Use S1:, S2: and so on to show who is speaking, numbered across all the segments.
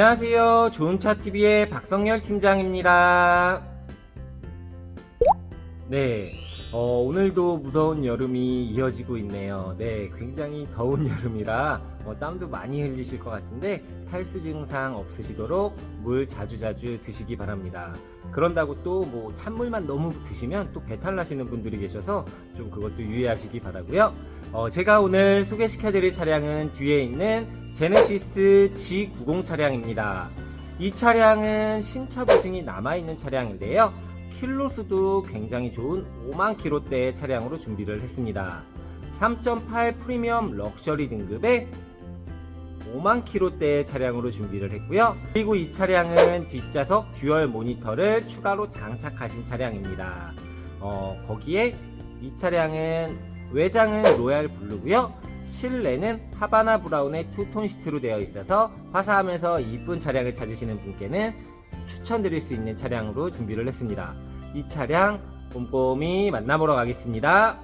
S1: 안녕하세요. 좋은차TV의 박성열 팀장입니다. 네, 어, 오늘도 무더운 여름이 이어지고 있네요. 네, 굉장히 더운 여름이라 어, 땀도 많이 흘리실 것 같은데 탈수 증상 없으시도록 물 자주자주 드시기 바랍니다. 그런다고 또 뭐 찬물만 너무 드시면 또 배탈 나시는 분들이 계셔서 좀 그것도 유의하시기 바라고요. 어, 제가 오늘 소개시켜드릴 차량은 뒤에 있는 제네시스 G90 차량입니다. 이 차량은 신차 보증이 남아있는 차량인데요. 킬로수도 굉장히 좋은 5만 킬로대의 차량으로 준비를 했습니다. 3.8 프리미엄 럭셔리 등급의 5만 킬로대의 차량으로 준비를 했고요. 그리고 이 차량은 뒷좌석 듀얼 모니터를 추가로 장착하신 차량입니다. 어, 거기에 이 차량은 외장은 로얄 블루고요. 실내는 하바나 브라운의 투톤 시트로 되어 있어서 화사하면서 이쁜 차량을 찾으시는 분께는 추천드릴 수 있는 차량으로 준비를 했습니다. 이 차량 꼼꼼히 만나보러 가겠습니다.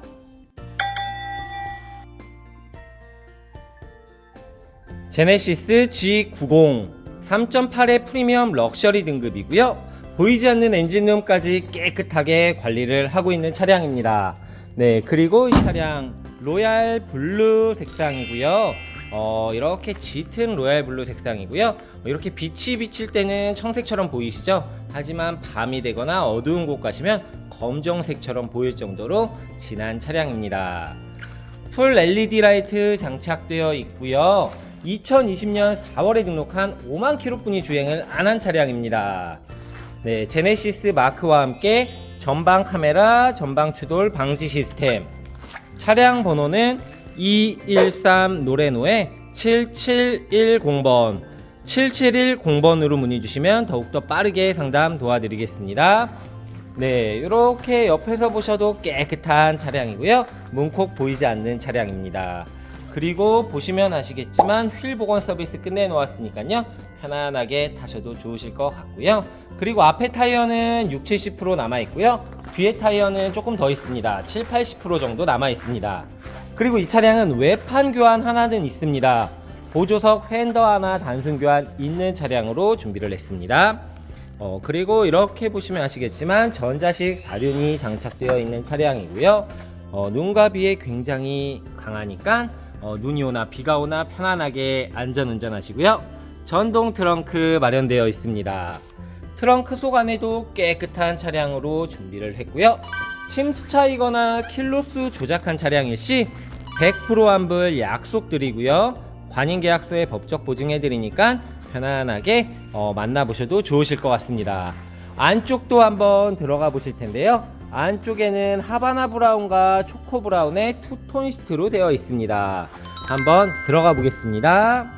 S1: 제네시스 G90 3.8의 프리미엄 럭셔리 등급이고요. 보이지 않는 엔진룸까지 깨끗하게 관리를 하고 있는 차량입니다. 네, 그리고 이 차량 로얄 블루 색상이고요. 어, 이렇게 짙은 로얄 블루 색상이고요. 이렇게 빛이 비칠 때는 청색처럼 보이시죠? 하지만 밤이 되거나 어두운 곳 가시면 검정색처럼 보일 정도로 진한 차량입니다. 풀 LED 라이트 장착되어 있고요. 2020년 4월에 등록한 5만 킬로뿐이 주행을 안 한 차량입니다. 네, 제네시스 마크와 함께 전방 카메라, 전방 추돌 방지 시스템. 차량 번호는 213 노레노의 7710번. 7710번으로 문의 주시면 더욱더 빠르게 상담 도와드리겠습니다. 네, 이렇게 옆에서 보셔도 깨끗한 차량이고요. 문콕 보이지 않는 차량입니다. 그리고 보시면 아시겠지만 휠 복원 서비스 끝내 놓았으니까요. 편안하게 타셔도 좋으실 것 같고요. 그리고 앞에 타이어는 6, 70% 남아 있고요. 뒤에 타이어는 조금 더 있습니다. 7, 80% 정도 남아 있습니다. 그리고 이 차량은 외판 교환 하나는 있습니다. 보조석 휀더 하나 단순 교환 있는 차량으로 준비를 했습니다. 어, 그리고 이렇게 보시면 아시겠지만 전자식 사륜이 장착되어 있는 차량이고요. 어, 눈과 비에 굉장히 강하니까 어, 눈이 오나 비가 오나 편안하게 안전 운전하시고요. 전동 트렁크 마련되어 있습니다. 트렁크 속 안에도 깨끗한 차량으로 준비를 했고요. 침수 차이거나 킬로수 조작한 차량일 시 100% 환불 약속드리고요. 관인 계약서에 법적 보증해 드리니까 편안하게 어, 만나보셔도 좋으실 것 같습니다. 안쪽도 한번 들어가 보실 텐데요. 안쪽에는 하바나 브라운과 초코 브라운의 투톤 시트로 되어 있습니다. 한번 들어가 보겠습니다.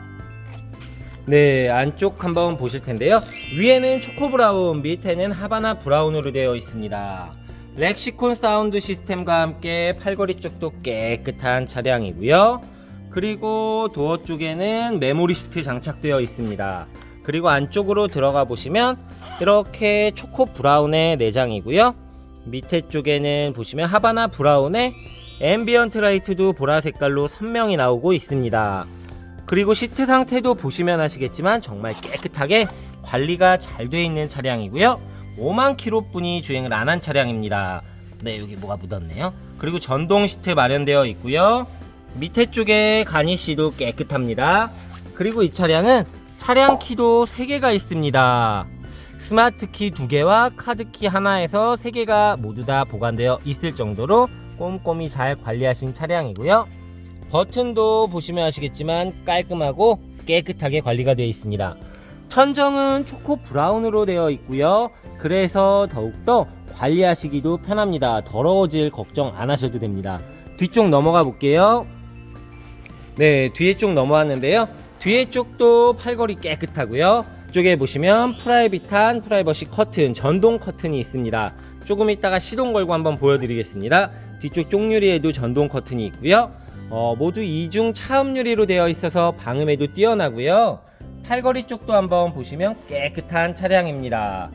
S1: 네, 안쪽 한번 보실 텐데요. 위에는 초코 브라운, 밑에는 하바나 브라운으로 되어 있습니다. 렉시콘 사운드 시스템과 함께 팔걸이 쪽도 깨끗한 차량이고요. 그리고 도어 쪽에는 메모리 시트 장착되어 있습니다. 그리고 안쪽으로 들어가 보시면 이렇게 초코 브라운의 내장이고요. 밑에 쪽에는 보시면 하바나 브라운의 앰비언트 라이트도 보라 색깔로 선명히 나오고 있습니다. 그리고 시트 상태도 보시면 아시겠지만 정말 깨끗하게 관리가 잘 되어 있는 차량이고요. 5만 킬로뿐이 주행을 안 한 차량입니다. 네, 여기 뭐가 묻었네요. 그리고 전동 시트 마련되어 있고요. 밑에 쪽에 가니쉬도 깨끗합니다. 그리고 이 차량은 차량 키도 3개가 있습니다. 스마트 키 2개와 카드 키 하나에서 3개가 모두 다 보관되어 있을 정도로 꼼꼼히 잘 관리하신 차량이고요. 버튼도 보시면 아시겠지만 깔끔하고 깨끗하게 관리가 되어 있습니다. 천정은 초코 브라운으로 되어 있고요. 그래서 더욱더 관리하시기도 편합니다. 더러워질 걱정 안 하셔도 됩니다. 뒤쪽 넘어가 볼게요. 네, 뒤에 쪽 넘어왔는데요. 뒤에 쪽도 팔걸이 깨끗하고요. 쪽에 보시면 프라이빗한 프라이버시 커튼, 전동 커튼이 있습니다. 조금 이따가 시동 걸고 한번 보여드리겠습니다. 뒤쪽 쪽유리에도 전동 커튼이 있고요. 어, 모두 이중 차음 유리로 되어 있어서 방음에도 뛰어나고요. 팔걸이 쪽도 한번 보시면 깨끗한 차량입니다.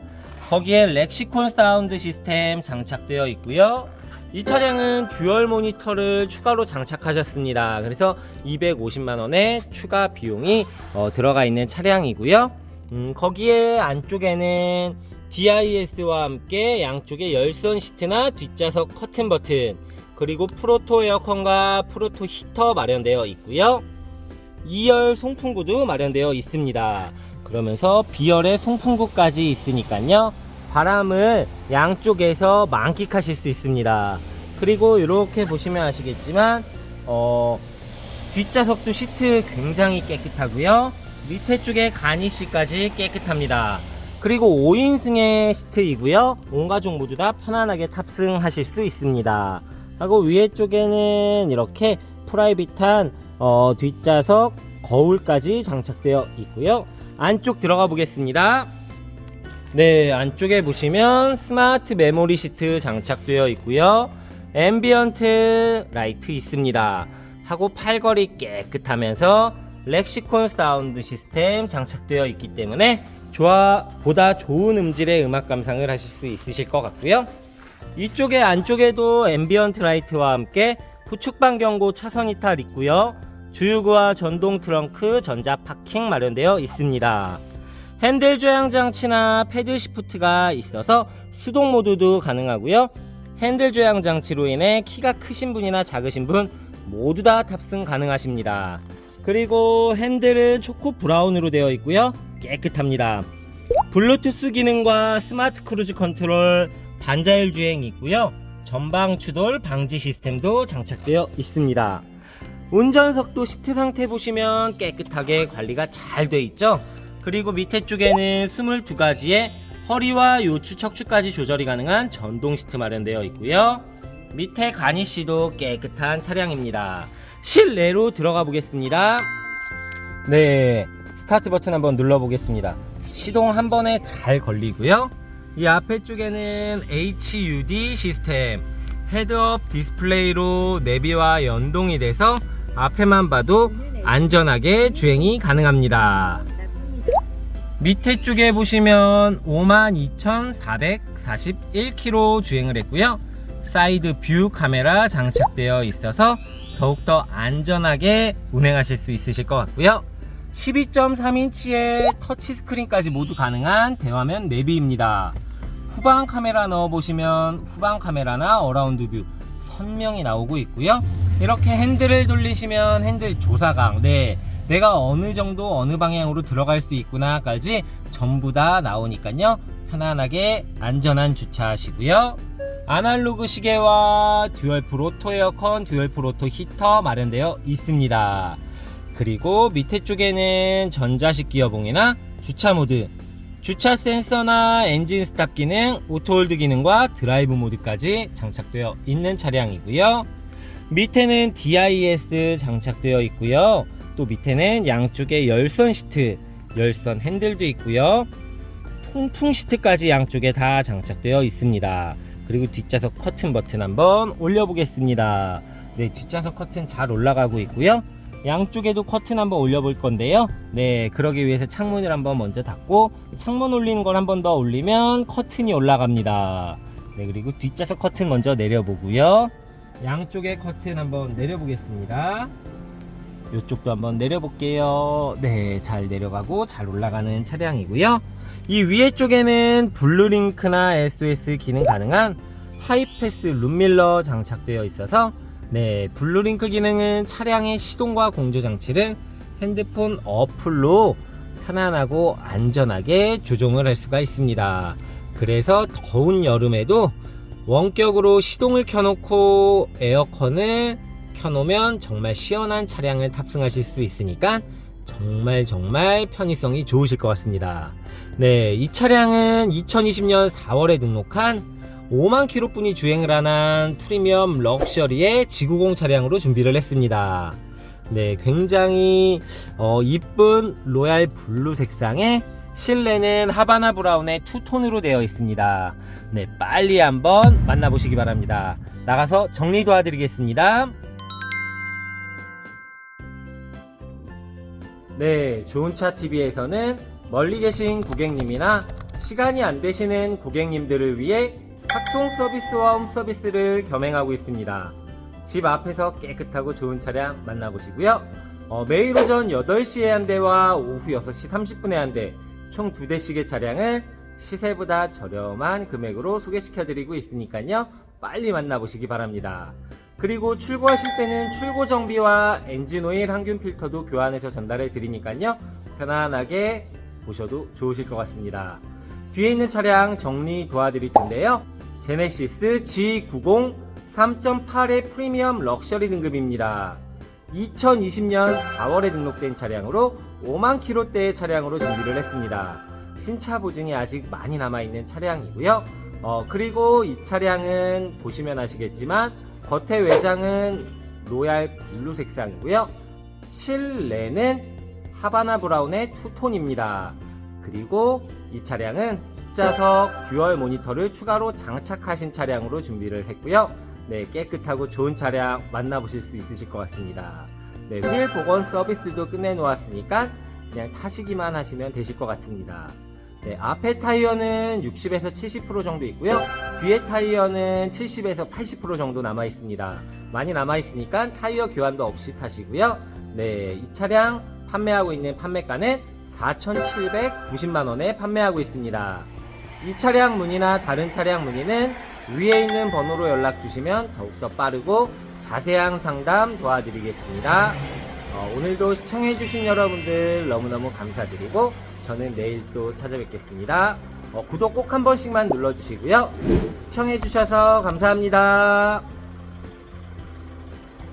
S1: 거기에 렉시콘 사운드 시스템 장착되어 있고요. 이 차량은 듀얼 모니터를 추가로 장착하셨습니다. 그래서 250만 원의 추가 비용이 어, 들어가 있는 차량이고요. 음, 거기에 안쪽에는 DIS와 함께 양쪽에 열선 시트나 뒷좌석 커튼 버튼 그리고 프로토 에어컨과 프로토 히터 마련되어 있고요. 2열 송풍구도 마련되어 있습니다. 그러면서 B열의 송풍구까지 있으니까요. 바람을 양쪽에서 만끽하실 수 있습니다. 그리고 이렇게 보시면 아시겠지만 어, 뒷좌석도 시트 굉장히 깨끗하고요. 밑에 쪽에 가니시까지 깨끗합니다. 그리고 5인승의 시트이고요. 온 가족 모두 다 편안하게 탑승하실 수 있습니다. 하고 위에 쪽에는 이렇게 프라이빗한 어, 뒷좌석 거울까지 장착되어 있고요. 안쪽 들어가 보겠습니다. 네, 안쪽에 보시면 스마트 메모리 시트 장착되어 있고요. 앰비언트 라이트 있습니다. 하고 팔걸이 깨끗하면서 렉시콘 사운드 시스템 장착되어 있기 때문에 좋아 보다 좋은 음질의 음악 감상을 하실 수 있으실 것 같고요. 이쪽에 안쪽에도 앰비언트 라이트와 함께 후측방 경고 차선 이탈 있고요. 주유구와 전동 트렁크 전자 파킹 마련되어 있습니다. 핸들 조향 장치나 패들 시프트가 있어서 수동 모드도 가능하고요. 핸들 조향 장치로 인해 키가 크신 분이나 작으신 분 모두 다 탑승 가능하십니다. 그리고 핸들은 초코 브라운으로 되어 있고요. 깨끗합니다. 블루투스 기능과 스마트 크루즈 컨트롤, 반자율 주행이 있고요. 전방 추돌 방지 시스템도 장착되어 있습니다. 운전석도 시트 상태 보시면 깨끗하게 관리가 잘 돼 있죠. 그리고 밑에 쪽에는 22가지의 허리와 요추 척추까지 조절이 가능한 전동 시트 마련되어 있고요. 밑에 가니쉬도 깨끗한 차량입니다. 실내로 들어가 보겠습니다. 네, 스타트 버튼 한번 눌러 보겠습니다. 시동 한 번에 잘 걸리고요. 이 앞에 쪽에는 HUD 시스템 헤드업 디스플레이로 내비와 연동이 돼서 앞에만 봐도 안전하게 주행이 가능합니다. 밑에 쪽에 보시면 52,441km 주행을 했고요. 사이드 뷰 카메라 장착되어 있어서 더욱더 안전하게 운행하실 수 있으실 것 같고요. 12.3인치의 터치 스크린까지 모두 가능한 대화면 내비입니다. 후방 카메라 넣어보시면 후방 카메라나 어라운드 뷰 선명히 나오고 있고요. 이렇게 핸들을 돌리시면 핸들 조사각, 네, 내가 어느 정도 어느 방향으로 들어갈 수 있구나까지 전부 다 나오니까요. 편안하게 안전한 주차하시고요. 아날로그 시계와 듀얼 프로토 에어컨, 듀얼 프로토 히터 마련되어 있습니다. 그리고 밑에 쪽에는 전자식 기어봉이나 주차 모드, 주차 센서나 엔진 스탑 기능, 오토홀드 기능과 드라이브 모드까지 장착되어 있는 차량이고요. 밑에는 DIS 장착되어 있고요. 또 밑에는 양쪽에 열선 시트, 열선 핸들도 있고요. 통풍 시트까지 양쪽에 다 장착되어 있습니다. 그리고 뒷좌석 커튼 버튼 한번 올려보겠습니다. 네, 뒷좌석 커튼 잘 올라가고 있고요. 양쪽에도 커튼 한번 올려볼 건데요. 네, 그러기 위해서 창문을 한번 먼저 닫고 창문 올리는 걸 한번 더 올리면 커튼이 올라갑니다. 네, 그리고 뒷좌석 커튼 먼저 내려보고요. 양쪽에 커튼 한번 내려보겠습니다. 이쪽도 한번 내려볼게요. 네, 잘 내려가고 잘 올라가는 차량이고요. 이 위에 쪽에는 블루링크나 SOS 기능 가능한 하이패스 룸밀러 장착되어 있어서 네, 블루링크 기능은 차량의 시동과 공조 장치를 핸드폰 어플로 편안하고 안전하게 조종을 할 수가 있습니다. 그래서 더운 여름에도 원격으로 시동을 켜놓고 에어컨을 켜놓으면 정말 시원한 차량을 탑승하실 수 있으니까 정말 정말 편의성이 좋으실 것 같습니다. 네, 이 차량은 2020년 4월에 등록한 5만 킬로뿐이 주행을 하는 프리미엄 럭셔리의 지구공 차량으로 준비를 했습니다. 네, 굉장히 어, 이쁜 로얄 블루 색상의 실내는 하바나 브라운의 투톤으로 되어 있습니다. 네, 빨리 한번 만나보시기 바랍니다. 나가서 정리 도와드리겠습니다. 네, 좋은차 TV에서는 멀리 계신 고객님이나 시간이 안 되시는 고객님들을 위해 탁송 서비스와 홈 서비스를 겸행하고 있습니다. 집 앞에서 깨끗하고 좋은 차량 만나보시고요. 어, 매일 오전 8시에 한 대와 오후 6시 30분에 한 대, 총 두 대씩의 차량을 시세보다 저렴한 금액으로 소개시켜드리고 있으니까요. 빨리 만나보시기 바랍니다. 그리고 출고하실 때는 출고 정비와 엔진 오일 항균 필터도 교환해서 전달해 드리니까요. 편안하게 보셔도 좋으실 것 같습니다. 뒤에 있는 차량 정리 도와드릴 텐데요. 제네시스 G90 3.8의 프리미엄 럭셔리 등급입니다. 2020년 4월에 등록된 차량으로 5만 킬로대의 차량으로 준비를 했습니다. 신차 보증이 아직 많이 남아있는 차량이고요. 어, 그리고 이 차량은 보시면 아시겠지만 겉에 외장은 로얄 블루 색상이고요. 실내는 하바나 브라운의 투톤입니다. 그리고 이 차량은 뒷좌석 듀얼 모니터를 추가로 장착하신 차량으로 준비를 했고요. 네, 깨끗하고 좋은 차량 만나보실 수 있으실 것 같습니다. 네, 휠 복원 서비스도 끝내놓았으니까 그냥 타시기만 하시면 되실 것 같습니다. 네, 앞에 타이어는 60에서 70% 정도 있고요. 뒤에 타이어는 70에서 80% 정도 남아 있습니다. 많이 남아 있으니까 타이어 교환도 없이 타시고요. 네, 이 차량 판매하고 있는 판매가는 4,790만 원에 판매하고 있습니다. 이 차량 문의나 다른 차량 문의는 위에 있는 번호로 연락 주시면 더욱더 빠르고 자세한 상담 도와드리겠습니다. 어, 오늘도 시청해주신 여러분들 너무너무 감사드리고 저는 내일 또 찾아뵙겠습니다. 어, 구독 꼭 한 번씩만 눌러주시고요. 시청해주셔서 감사합니다.